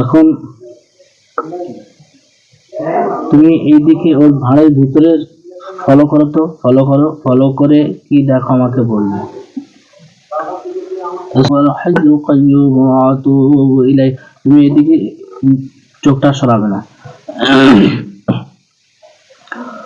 এখন তুমি এইদিকে ওর ভাঁড়ের ভিতরে ফলো করো তো ফলো করো ফলো করে কি দেখো আমাকে বলবে। তুমি এদিকে চোখটা সরাবে না।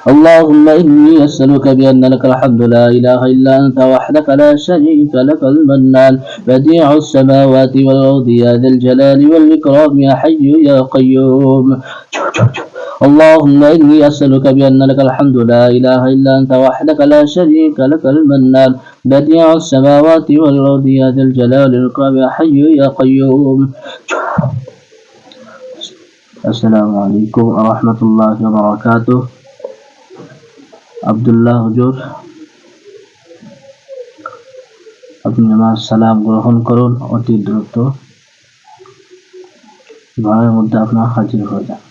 اللهم إني أسألك بأن لك الحمد لا إله إلا أنت وحدك لا شريك لك المنان بديع السماوات والأرض يا ذا الجلال والإكرام يا حي يا قيوم. اللهم إني أسألك بأن لك الحمد لا إله إلا أنت وحدك لا شريك لك المنان بديع السماوات والأرض يا ذا الجلال والإكرام يا حي يا قيوم. السلام عليكم ورحمة الله وبركاته. আবদুল্লাহ হুজুর আপনি আমার সালাম গ্রহণ করুন অতি দ্রুত। ঘরের মধ্যে আপনার হাজির হয়ে যান।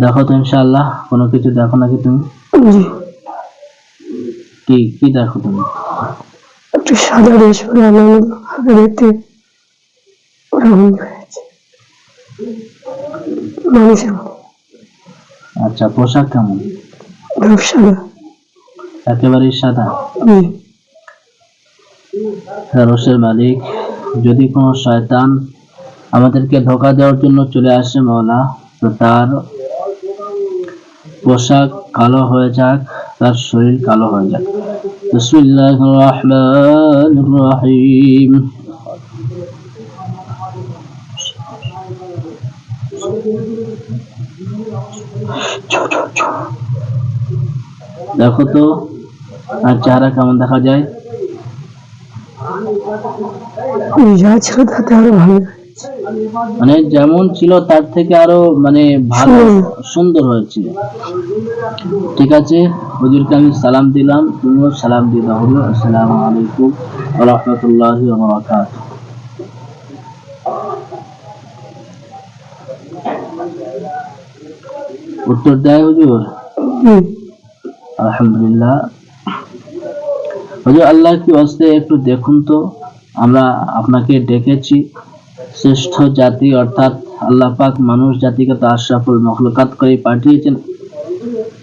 দেখো তো ইনশাআল্লাহ কোনো কিছু দেখো নাকি তুমি? কি কি দেখো তুমি? একটু সাদা ড্রেস পরে আমার হাতে ওরকম হয়েছে মানুষের মতো। আচ্ছা পোশাক কেমন? সাদা একেবারেই সাদা? রসের মালিক যদি কোনো শয়তান আমাদেরকে ধোকা দেওয়ার জন্য চলে আসে মাওলা তো তার পোশাক কালো হয়ে যাক তার শরীর কালো হয়ে যাক। বিসমিল্লাহ রহমান রহিম দেখো তো আর চেহারা কেমন দেখা যায়? যা ছিল তাতে আরও ভালো মানে যেমন ছিল তার থেকে আরও মানে ভালো সুন্দর। সুন্দর হয়েছে ঠিক আছে হুজুরকে আমি সালাম দিলাম তুমিও সালাম দিয়ে দাও আসসালামু আলাইকুম রাহমাতুল্লাহি ওয়া বারাকাতুহু। উত্তর দেয় হুজুর? আলহামদুলিল্লাহ। হুজুর আল্লাহ কি ওয়াস্তে একটু দেখুন তো। আমরা আপনাকে ডেকেছি। শ্রেষ্ঠ জাতি অর্থাৎ আল্লাহ পাক মানুষ জাতিকে তো আশরাফুল মখলুকাত করে পাঠিয়েছেন।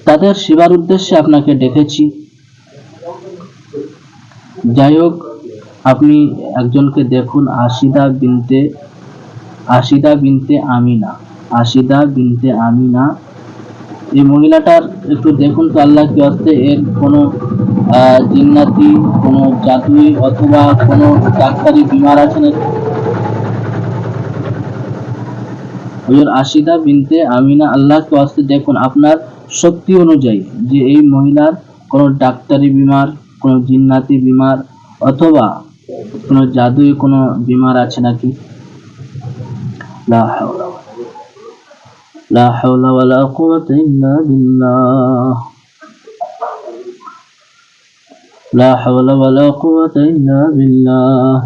তাদের সেবার উদ্দেশ্যে আপনাকে ডেকেছি। যাই হোক আপনি একজনকে দেখুন আশিদা বিনতে আশিদা বিনতে আমিনা। আশিদা বিনতে আমিনা এই মহিলাটার একটু দেখুন তো আল্লাহ কি অস্তে, এর কোনো জিন্নাতি, কোনো জাদুই অথবা কোনো ডাক্তারি বিমার আছে নাকি? হুজুর আশিদা বিনতে আমিনা আল্লাহকে অস্তে, দেখুন, আপনার শক্তি অনুযায়ী যে এই মহিলার কোনো ডাক্তারি বিমার, কোনো জিন্নাতি বিমার অথবা কোনো জাদুই কোনো বিমার আছে নাকি? لا حول ولا قوة إلا بالله لا حول ولا قوة إلا بالله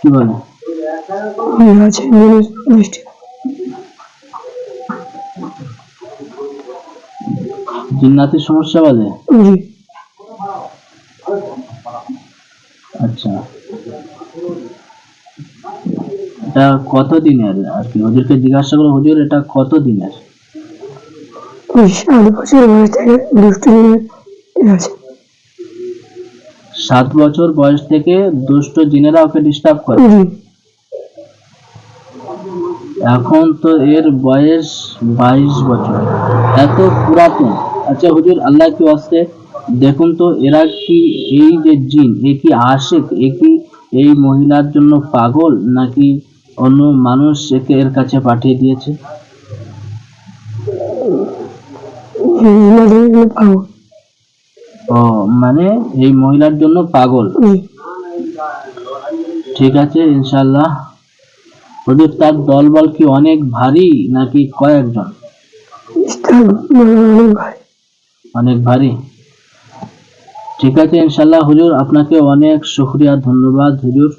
কি বলে ইয়ে আছে জিনিস মিষ্টি জিন্নাতের সমস্যা বলে জি এটা কত দিনের আর কি হুজুরকে জিজ্ঞাসা করো হুজুর এটা কত দিনের সাত বছর বয়স থেকে দুষ্টু আছে সাত বছর বয়স থেকে দুষ্ট জিনেরা ওকে ডিস্টার্ব করে। এখন তো এর বয়স বাইশ বছর। এত পুরাতন। আচ্ছা হুজুর আল্লাহ কি আসছে দেখুন তো এরা কি এই যে জিন এ কি আশেক এ কি এই মহিলার জন্য পাগল নাকি অন্য মানুষ একে এর কাছে পাঠিয়ে দিয়েছে। ও মানে এই মহিলার জন্য পাগল। ঠিক আছে ইনশাল্লাহ হুজুর তার দলবল কি অনেক ভারী নাকি কয়েকজন? অনেক অনেক ভারী। ঠিক আছে ইনশাল্লাহ হুজুর আপনাকে অনেক শুক্রিয়া ধন্যবাদ হুজুর।